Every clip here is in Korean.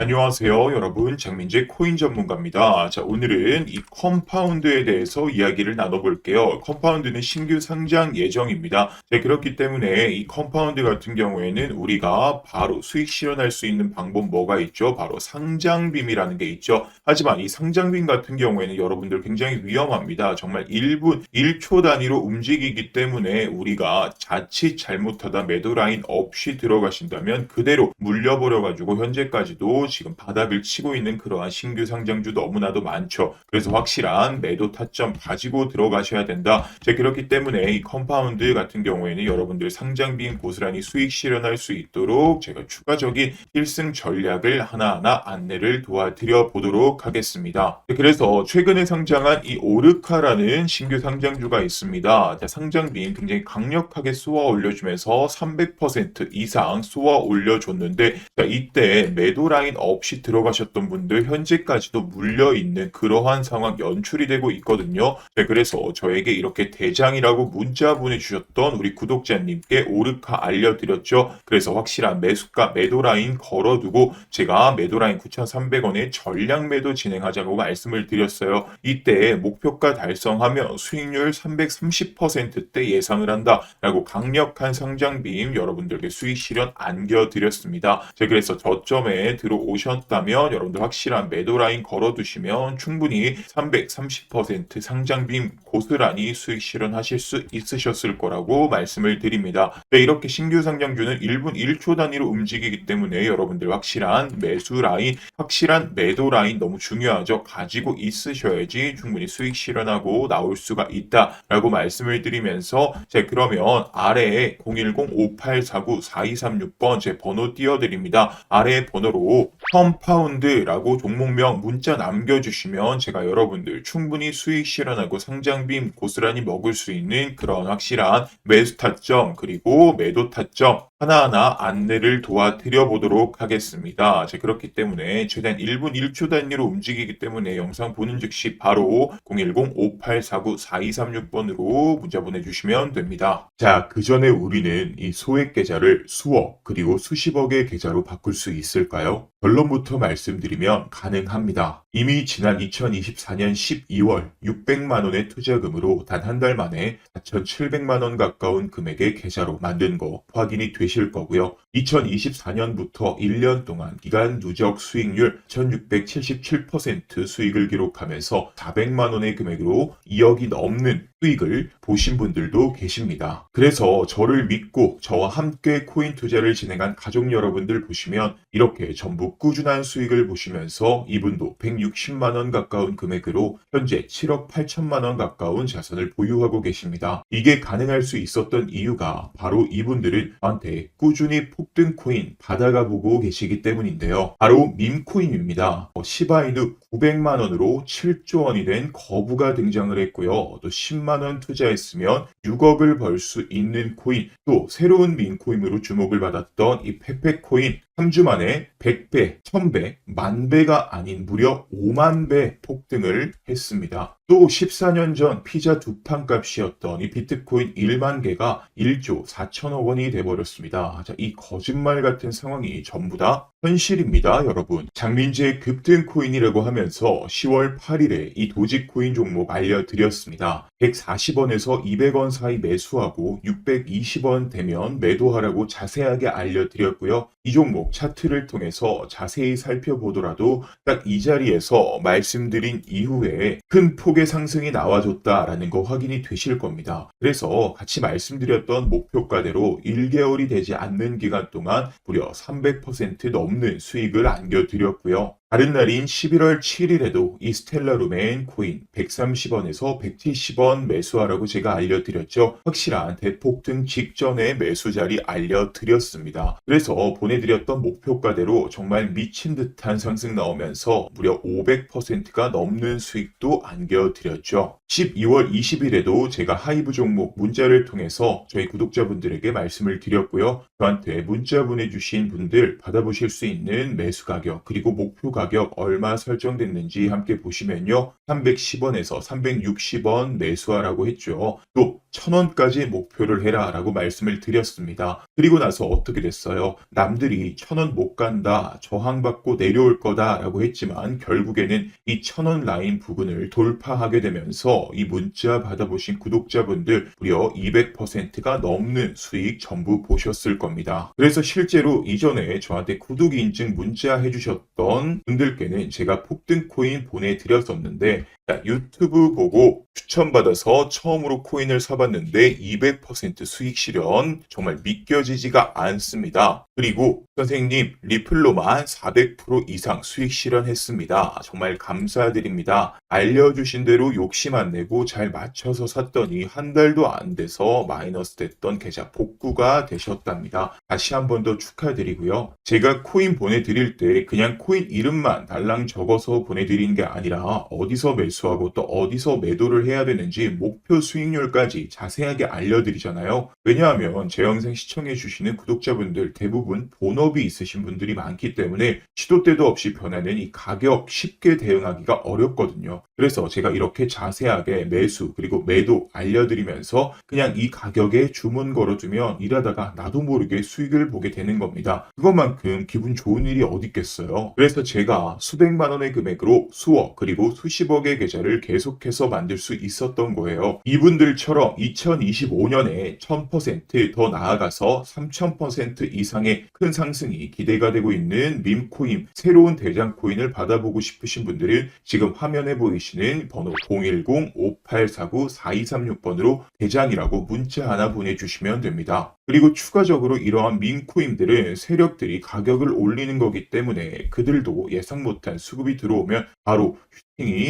안녕하세요, 여러분. 장민재 코인 전문가입니다. 자, 오늘은 이 컴파운드에 대해서 이야기를 나눠볼게요. 컴파운드는 신규 상장 예정입니다. 자, 그렇기 때문에 이 컴파운드 같은 경우에는 우리가 바로 수익 실현할 수 있는 방법 뭐가 있죠? 바로 상장빔이라는 게 있죠. 하지만 이 상장빔 같은 경우에는 여러분들 굉장히 위험합니다. 정말 1분, 1초 단위로 움직이기 때문에 우리가 자칫 잘못하다 매도 라인 없이 들어가신다면 그대로 물려버려 가지고 현재까지도 지금 바닥을 치고 있는 그러한 신규 상장주 너무나도 많죠. 그래서 확실한 매도 타점 가지고 들어가셔야 된다. 자, 그렇기 때문에 이 컴파운드 같은 경우에는 여러분들 상장비인 고스란히 수익 실현할 수 있도록 제가 추가적인 필승 전략을 하나하나 안내를 도와드려 보도록 하겠습니다. 네, 그래서 최근에 상장한 이 오르카라는 신규 상장주가 있습니다. 자, 상장비인 굉장히 강력하게 쏘아 올려주면서 300% 이상 쏘아 올려줬는데 자, 이때 매도 라인 없이 들어가셨던 분들 현재까지도 물려 있는 그러한 상황 연출이 되고 있거든요. 네, 그래서 저에게 이렇게 대장이라고 문자 보내주셨던 우리 구독자님께 오르카 알려드렸죠. 그래서 확실한 매수가 매도 라인 걸어두고 제가 매도 라인 9,300원에 전량 매도 진행하자고 말씀을 드렸어요. 이때 목표가 달성하면 수익률 330%대 예상을 한다라고 강력한 상장빔 여러분들께 수익 실현 안겨드렸습니다. 제가 그래서 저점에 들어오 셨다면 여러분들 확실한 매도 라인 걸어두시면 충분히 330% 상장빔 고스란히 수익 실현하실 수 있으셨을 거라고 말씀을 드립니다. 네, 이렇게 신규 상장주는 1분 1초 단위로 움직이기 때문에 여러분들 확실한 매수 라인, 확실한 매도 라인 너무 중요하죠. 가지고 있으셔야지 충분히 수익 실현하고 나올 수가 있다라고 말씀을 드리면서 자, 그러면 아래에 010-5849-4236번 제 번호 띄워드립니다. 아래 번호로 컴파운드라고 종목명 문자 남겨주시면 제가 여러분들 충분히 수익 실현하고 상장빔 고스란히 먹을 수 있는 그런 확실한 매수 타점 그리고 매도 타점 하나하나 안내를 도와드려 보도록 하겠습니다. 자, 그렇기 때문에 최대한 1분 1초 단위로 움직이기 때문에 영상 보는 즉시 바로 010-5849-4236번으로 문자 보내주시면 됩니다. 자, 그 전에 우리는 이 소액 계좌를 수억 그리고 수십억의 계좌로 바꿀 수 있을까요? 결론부터 말씀드리면 가능합니다. 이미 지난 2024년 12월 600만 원의 투자금으로 단 한 달 만에 4,700만 원 가까운 금액의 계좌로 만든 거 확인이 되실 거고요. 2024년부터 1년 동안 기간 누적 수익률 1677% 수익을 기록하면서 400만 원의 금액으로 2억이 넘는 수익을 보신 분들도 계십니다. 그래서 저를 믿고 저와 함께 코인 투자를 진행한 가족 여러분들 보시면 이렇게 전부 꾸준한 수익을 보시면서 이분도 160만 원 가까운 금액으로 현재 7억 8천만 원 가까운 자산을 보유하고 계십니다. 이게 가능할 수 있었던 이유가 바로 이분들은 저한테 꾸준히 폭등 코인 받아가 보고 계시기 때문인데요. 바로 밈코인입니다. 어, 시바이누 900만 원으로 7조 원이 된 거부가 등장을 했고요. 또 10만 원 투자했으면 6억을 벌 수 있는 코인, 또 새로운 민코인으로 주목을 받았던 이 페페코인 3주 만에 100배, 1000배, 만배가 아닌 무려 5만 배 폭등을 했습니다. 또 14년 전 피자 두 판 값이었던 이 비트코인 1만 개가 1조 4천억 원이 돼버렸습니다. 자, 이 거짓말 같은 상황이 전부 다 현실입니다, 여러분. 장민재의 급등 코인이라고 하면서 10월 8일에 이 도지코인 종목 알려드렸습니다. 140원에서 200원 사이 매수하고 620원 되면 매도하라고 자세하게 알려드렸고요. 이 종목 차트를 통해서 자세히 살펴보더라도 딱 이 자리에서 말씀드린 이후에 큰 폭의 상승이 나와줬다라는 거 확인이 되실 겁니다. 그래서 같이 말씀드렸던 목표가대로 1개월이 되지 않는 기간 동안 무려 300% 넘는 수익을 안겨드렸고요. 다른 날인 11월 7일에도 이 스텔라루멘 코인 130원에서 170원 매수하라고 제가 알려드렸죠. 확실한 대폭등 직전에 매수 자리 알려드렸습니다. 그래서 보내드렸던 목표가대로 정말 미친 듯한 상승 나오면서 무려 500%가 넘는 수익도 안겨드렸죠. 12월 20일에도 제가 하이브 종목 문자를 통해서 저희 구독자분들에게 말씀을 드렸고요. 저한테 문자 보내주신 분들 받아보실 수 있는 매수 가격 그리고 목표 가격 얼마 설정됐는지 함께 보시면요. 310원에서 360원 매수하라고 했죠. 또 천원까지 목표를 해라 라고 말씀을 드렸습니다. 그리고 나서 어떻게 됐어요? 남들이 천원 못 간다, 저항받고 내려올 거다 라고 했지만 결국에는 이 천원 라인 부근을 돌파하게 되면서 이 문자 받아보신 구독자분들 무려 200%가 넘는 수익 전부 보셨을 겁니다. 그래서 실제로 이전에 저한테 구독 인증 문자 해주셨던 분들께는 제가 폭등 코인 보내드렸었는데 자, 유튜브 보고 추천받아서 처음으로 코인을 사봤는데 200% 수익 실현 정말 믿겨지지가 않습니다. 그리고 선생님 리플로만 400% 이상 수익 실현했습니다. 정말 감사드립니다. 알려주신 대로 욕심 안 내고 잘 맞춰서 샀더니 한 달도 안 돼서 마이너스 됐던 계좌 복구가 되셨답니다. 다시 한 번 더 축하드리고요. 제가 코인 보내드릴 때 그냥 코인 이름 만 달랑 적어서 보내드리는 게 아니라 어디서 매수하고 또 어디서 매도를 해야 되는지 목표 수익률까지 자세하게 알려드리잖아요. 왜냐하면 제 영상 시청해 주시는 구독자분들 대부분 본업이 있으신 분들이 많기 때문에 시도 때도 없이 변하는 이 가격 쉽게 대응하기가 어렵거든요. 그래서 제가 이렇게 자세하게 매수 그리고 매도 알려드리면서 그냥 이 가격에 주문 걸어두면 일하다가 나도 모르게 수익을 보게 되는 겁니다. 그것만큼 기분 좋은 일이 어디 있겠어요. 그래서 제가 수백만 원의 금액으로 수억 그리고 수십억의 계좌를 계속해서 만들 수 있었던 거예요. 이분들처럼 2025년에 1000%더 나아가서 3000% 이상의 큰 상승이 기대가 되고 있는 밈코인 새로운 대장 코인을 받아보고 싶으신 분들은 지금 화면에 보이시는 번호 010-5849-4236번으로 대장이라고 문자 하나 보내주시면 됩니다. 그리고 추가적으로 이러한 민코인들은 세력들이 가격을 올리는 거기 때문에 그들도 예상 못한 수급이 들어오면 바로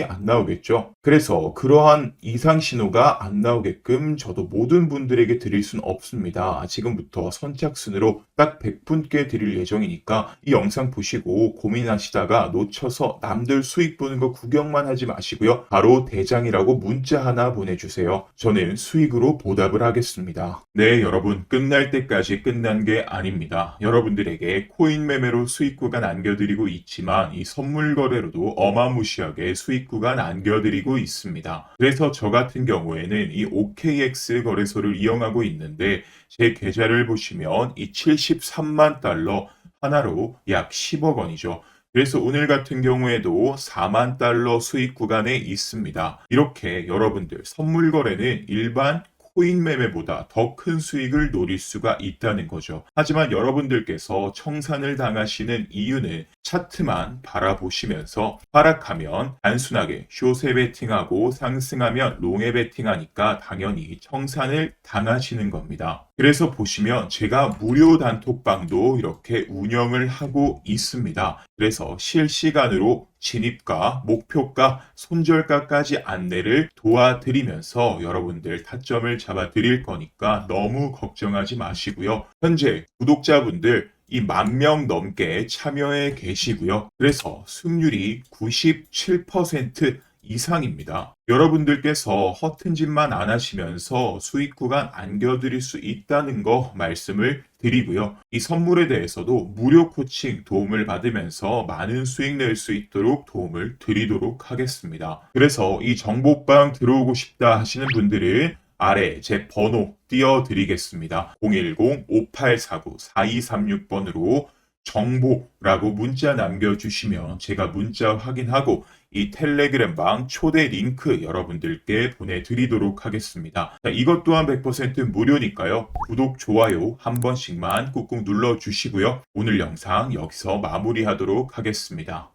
안 나오겠죠. 그래서 그러한 이상 신호가 안 나오게끔 저도 모든 분들에게 드릴 순 없습니다. 지금부터 선착순으로 딱 100분께 드릴 예정이니까 이 영상 보시고 고민하시다가 놓쳐서 남들 수익 보는 거 구경만 하지 마시고요. 바로 대장이라고 문자 하나 보내주세요. 저는 수익으로 보답을 하겠습니다. 네, 여러분 끝날 때까지 끝난 게 아닙니다. 여러분들에게 코인 매매로 수익 구간 안겨드리고 있지만 이 선물 거래로도 어마무시하게 수익 구간 안겨드리고 있습니다. 그래서 저 같은 경우에는 이 OKX 거래소를 이용하고 있는데 제 계좌를 보시면 이 73만 달러 하나로 약 10억 원이죠. 그래서 오늘 같은 경우에도 4만 달러 수익 구간에 있습니다. 이렇게 여러분들 선물 거래는 일반 코인 매매보다 더 큰 수익을 노릴 수가 있다는 거죠. 하지만 여러분들께서 청산을 당하시는 이유는 차트만 바라보시면서 하락하면 단순하게 숏에 베팅하고 상승하면 롱에 베팅하니까 당연히 청산을 당하시는 겁니다. 그래서 보시면 제가 무료 단톡방도 이렇게 운영을 하고 있습니다. 그래서 실시간으로 진입가, 목표가, 손절가까지 안내를 도와드리면서 여러분들 타점을 잡아 드릴 거니까 너무 걱정하지 마시고요. 현재 구독자분들 이 만 명 넘게 참여해 계시고요. 그래서 승률이 97% 이상입니다. 여러분들께서 허튼 짓만 안 하시면서 수익 구간 안겨드릴 수 있다는 거 말씀을 드리고요. 이 선물에 대해서도 무료 코칭 도움을 받으면서 많은 수익 낼 수 있도록 도움을 드리도록 하겠습니다. 그래서 이 정보방 들어오고 싶다 하시는 분들은 아래 제 번호 띄워드리겠습니다. 010-5849-4236번으로 정보라고 문자 남겨주시면 제가 문자 확인하고 이 텔레그램 방 초대 링크 여러분들께 보내드리도록 하겠습니다. 자, 이것 또한 100% 무료니까요. 구독, 좋아요 한 번씩만 꾹꾹 눌러주시고요. 오늘 영상 여기서 마무리하도록 하겠습니다.